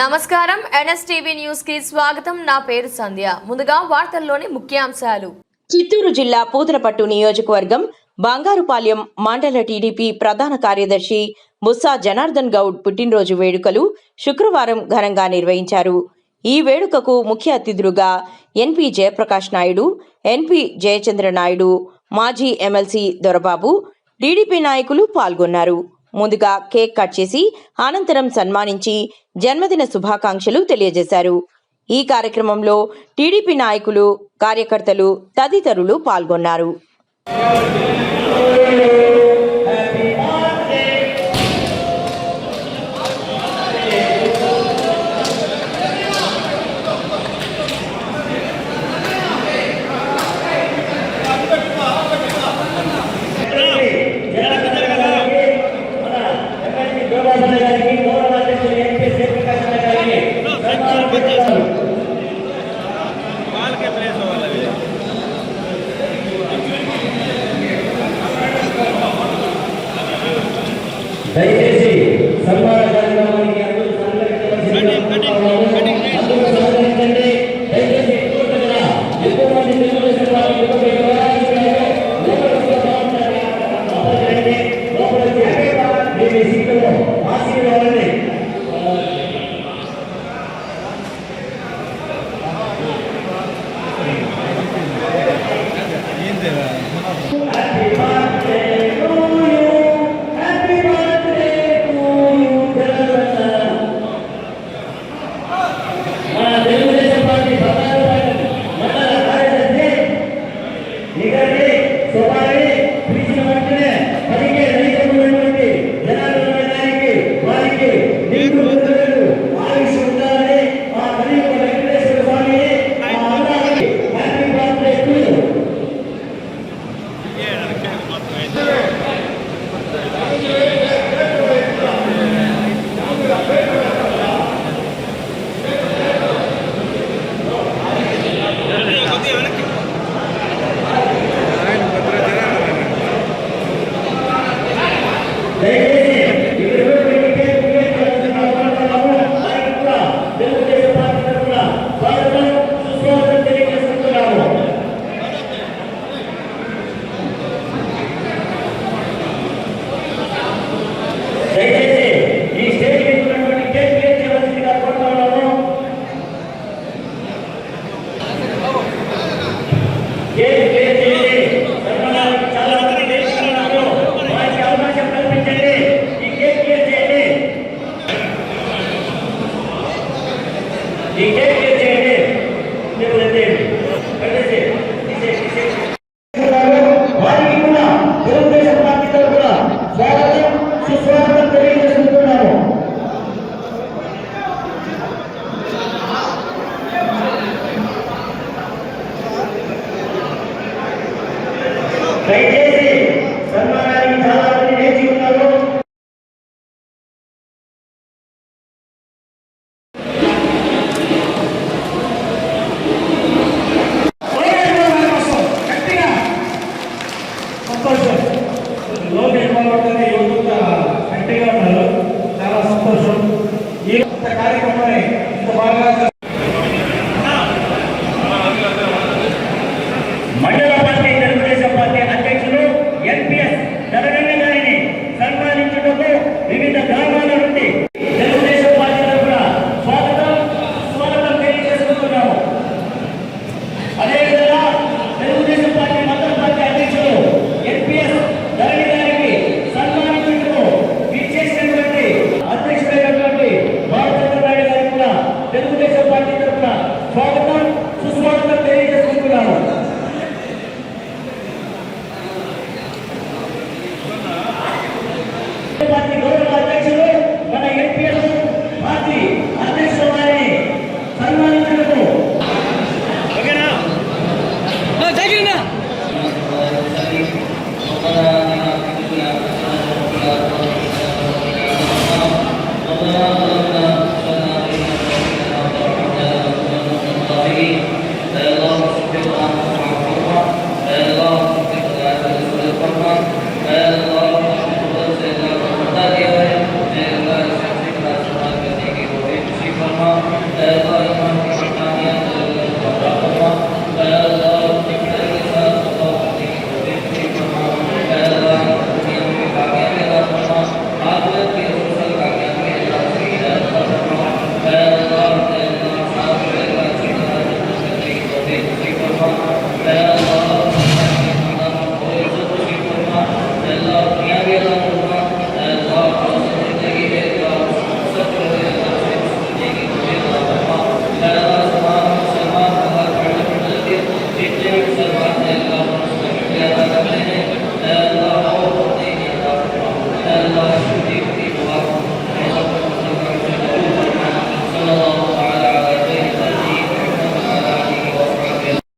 నమస్కారం. ఎన్ఎస్టీవీ న్యూస్కి స్వాగతం. నా పేరు సంధ్య. ముందుగా వార్తల్లోని ముఖ్యాంశాలు. చిత్తూరు జిల్లా పూతలపట్టు నియోజకవర్గం బంగారుపాలెం మండల టీడీపీ ప్రధాన కార్యదర్శి ముస్సా జనార్దన్ గౌడ్ పుట్టినరోజు వేడుకలు శుక్రవారం ఘనంగా నిర్వహించారు. ఈ వేడుకకు ముఖ్య అతిథులుగా ఎన్పి జయప్రకాష్ నాయుడు ఎన్పి జయచంద్ర నాయుడు మాజీ ఎమ్మెల్సీ దొరబాబు టీడీపీ నాయకులు పాల్గొన్నారు. ముందుగా కేక్ కట్ చేసి అనంతరం సన్మానించి జన్మదిన శుభాకాంక్షలు తెలియజేశారు. ఈ కార్యక్రమంలో టీడీపీ నాయకులు కార్యకర్తలు తదితరులు పాల్గొన్నారు. Da and